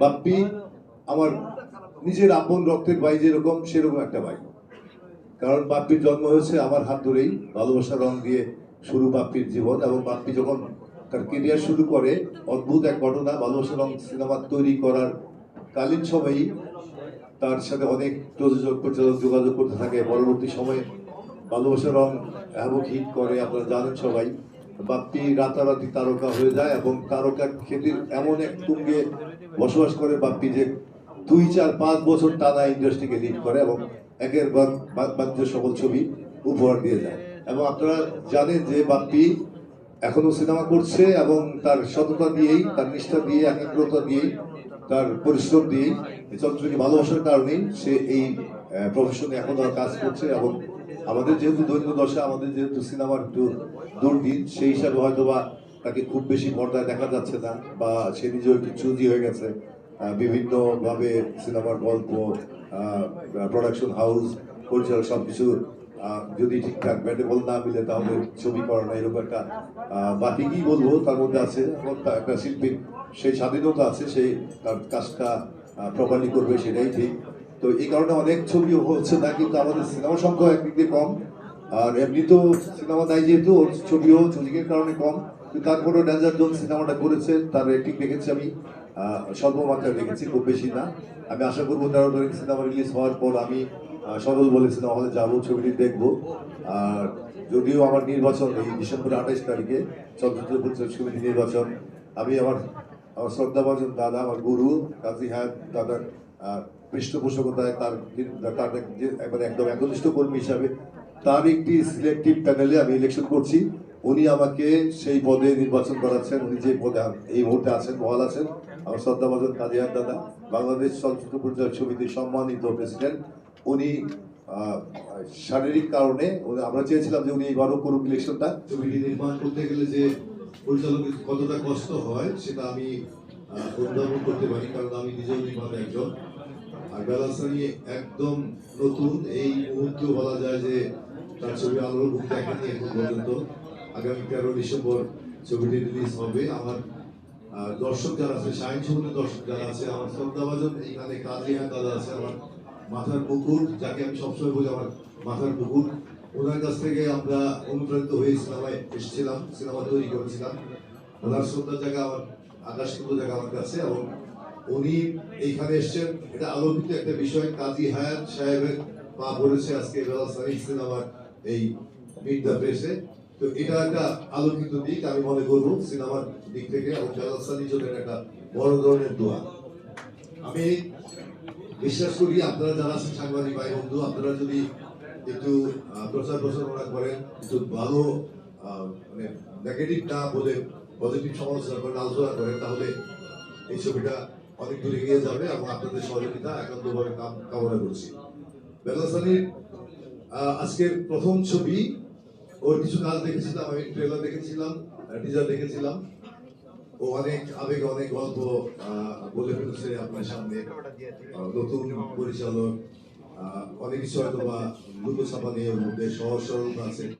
বাপ্পি, আমার নিজের আপন রক্তের ভাই যেরকম, সেরকম একটা ভাই। কারণ বাপ্পির জন্ম হয়েছে আমার হাত ধরেই, ভালোবাসা রং দিয়ে শুরু বাপ্পির জীবন, এবং বাপ্পি যখন তার কেরিয়ার শুরু করে, অদ্ভুত এক ঘটনা, ভালোবাসা রং সিনেমা তৈরি করার কালীন সময়েই তার সাথে অনেক প্রযোজক পরিচালক যোগাযোগ করতে থাকে। পরবর্তী সময়ে ভালোবাসা রং হ্যাবক হিট করে, আপনারা জানেন সবাই। বাপ্পি রাতারাতি তারকা হয়ে যায় এবং তারকা খ্যাতির এমন এক তুঙ্গে বসবাস করে বাপ্পি যে দুই, চার, পাঁচ বছর টানা ইন্ডাস্ট্রিকে লিড করে এবং একের বাণিজ্য সকল ছবি উপহার দিয়ে যায়। এবং আপনারা জানেন যে বাপ্পি এখনও সিনেমা করছে এবং তার সততা দিয়েই, তার নিষ্ঠা দিয়ে একাগ্রতা দিয়েই, তার পরিশ্রম দিয়েই চলচ্চিত্রকে ভালোবাসার কারণেই সে এই প্রফেশনে এখনও কাজ করছে এবং আমাদের যেহেতু দৈন্য দশা, আমাদের যেহেতু সিনেমার দুর্দিন সেই হিসাবে হয়তো বা তাকে খুব বেশি পর্দায় দেখা যাচ্ছে না বা সে নিজেও একটু চুজি হয়ে গেছে। বিভিন্নভাবে সিনেমার গল্প প্রোডাকশন হাউস পরিচালক সব কিছু যদি ঠিকঠাক ব্যাটেবল না মিলে তাহলে ছবি করা না, এরকম একটা বাকি কি বলব, তার মধ্যে আছে একটা শিল্পীর সেই স্বাধীনতা আছে সেই তার কাজটা প্রপারলি করবে সেটাই ঠিক। তো এই কারণে অনেক ছবি হচ্ছে না, কিন্তু আমাদের সিনেমা সংখ্যা একদিক দিয়ে কম। আর এমনি তো সিনেমা দেয় যেহেতু, ওর ছবিও চুজিকের কারণে কম। তারপরেও ড্যাঞ্জার জোন সিনেমাটা করেছে, তার রেটিং দেখেছি আমি। স্বল্প দেখেছি, খুব বেশি না। আমি আশা করব তেরো তারিখ সিনেমা রিলিজ হওয়ার পর আমি সরল বলে সিনেমা হলে যাব, ছবিটি দেখব। আর যদিও আমার নির্বাচন এই ডিসেম্বর আঠাইশ তারিখে চলচ্চিত্র পরিচালক নির্বাচন। আমি আমার আমার শ্রদ্ধাভাজন দাদা, আমার গুরু, কাজী হায়াত দাদার পৃষ্ঠপোষকতায় তার তার একবার একদম একনিষ্ঠ কর্মী হিসাবে, তার একটি সিলেক্টিভ প্যানেলে আমি ইলেকশন করছি। উনি আমাকে সেই পদে নির্বাচন করাচ্ছেন। উনি যে পদে এই মুহূর্তে আছেন, বহাল আছেন, আমার শ্রদ্ধাভাজন কাজী হায়াত দাদা, বাংলাদেশ চলচ্চিত্র পরিচালক সমিতির সম্মানিত প্রেসিডেন্ট উনি শারীরিক কারণে আমরা চেয়েছিলাম যে উনি এইবারও করুক ইলেকশনটা ছবিটি নির্মাণ করতে গেলে যে পরিচালকের কতটা কষ্ট হয়, সেটা আমি অনুধাবন করতে পারি, কারণ আমি নিজেও নির্মাতা একজন। আর বেলাসানি একদম নতুন, এই মুহূর্তেও বলা যায় যে তার ছবি আলোর মুখ দেখেনি এখন পর্যন্ত। আগামী তেরো ডিসেম্বর ছবিটি রিলিজ হবে। আমার দর্শক যারা আছে সাইন ছবিতে দর্শক যারা আছে, আমার শ্রদ্ধাভাজন এখানে কাজী দাদা আছে, আমার মাথার পুকুর যাকে আমি সবসময় বলি আমার মাথার পুকুর ওনার কাছ থেকে আমরা অনুপ্রাণিত হয়ে সিনেমায় এসেছিলাম, সিনেমা তৈরি করেছিলাম। ওনার শ্রদ্ধার জায়গা আমার আকাশ জায়গা আমার কাছে এবং উনি এইখানে এসছেন। এটা আলোকিত একটা বিষয়, কাজী হায়াত সাহেবের পা পড়েছে আজকে বেলাসানি সিনেমার এই মিট দ্য তো এটা একটা আলোকিত দিক, আমি মনে করব সিনেমার দিক থেকে এবং বেলাসানির জন্য একটা বড় ধরনের দোয়া। আমি বিশ্বাস করি আপনারা যারা আছেন সাংবাদিক ভাই বন্ধু, আপনারা যদি একটু প্রচার প্রচারণা করেন, একটু ভালো মানে নেগেটিভ না বলে পজিটিভ সমালোচনা করেন, আলোচনা করেন, তাহলে এই ছবিটা অনেক দূর এগিয়ে যাবে এবং আপনাদের সহযোগিতা একান্তভাবে কাম- কামনা করছি। বেলাসানির আজকের প্রথম ছবি, ওর কিছু কাজ দেখেছিলাম, আমি ট্রেলার দেখেছিলাম টিজার দেখেছিলাম। ও অনেক আবেগ অনেক গল্প বলে ফেলছে আপনার সামনে। নতুন পরিচালক অনেক কিছু হয়তো বা লুকোছাপা নিয়ে মধ্যে সহজ সরলতা আছে।